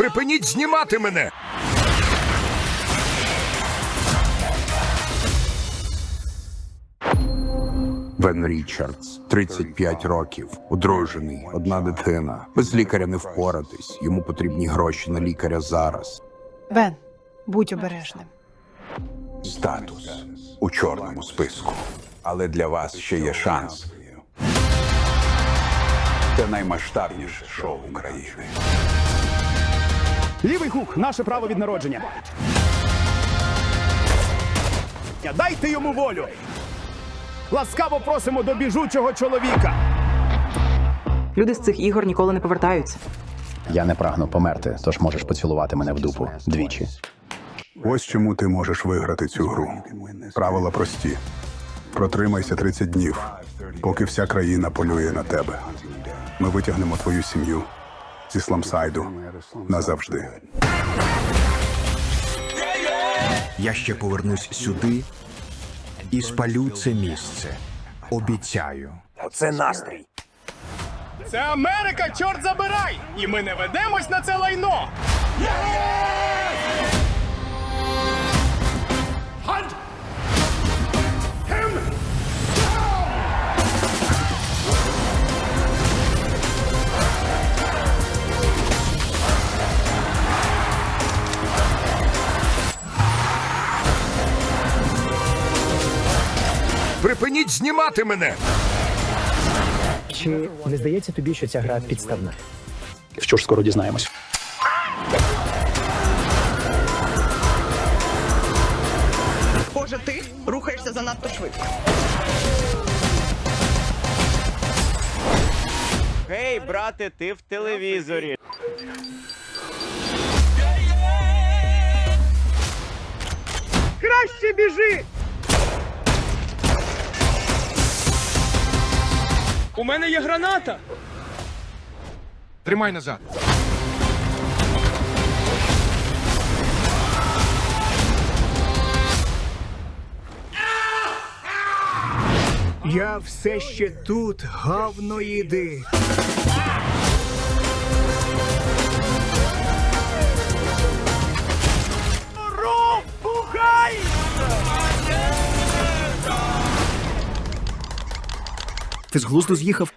Припиніть знімати мене! Бен Річардс, 35 років, одружений, одна дитина. Без лікаря не впоратись. Йому потрібні гроші на лікаря зараз. Бен, будь обережним. Статус у чорному списку. Але для вас ще є шанс. Це наймасштабніше шоу України. Лівий хук наше право від народження. Дайте йому волю. Ласкаво просимо до біжучого чоловіка. Люди з цих ігор ніколи не повертаються. Я не прагну померти, тож можеш поцілувати мене в дупу двічі. Ось чому ти можеш виграти цю гру. Правила прості: протримайся 30 днів, поки вся країна полює на тебе. Ми витягнемо твою сім'ю зі сламсайду назавжди. Я ще повернусь сюди і спалю це місце. Обіцяю. Оце настрій. Це Америка, чорт забирай! І ми не ведемось на це лайно. Припиніть знімати мене! Чи не здається тобі, що ця гра підставна? Що ж скоро дізнаємось. Боже, ти рухаєшся занадто швидко. Гей, брате, ти в телевізорі. Краще біжи! У мене є граната. Тримай назад. Я все ще тут, гавно їди. Ти з глузду з'їхав?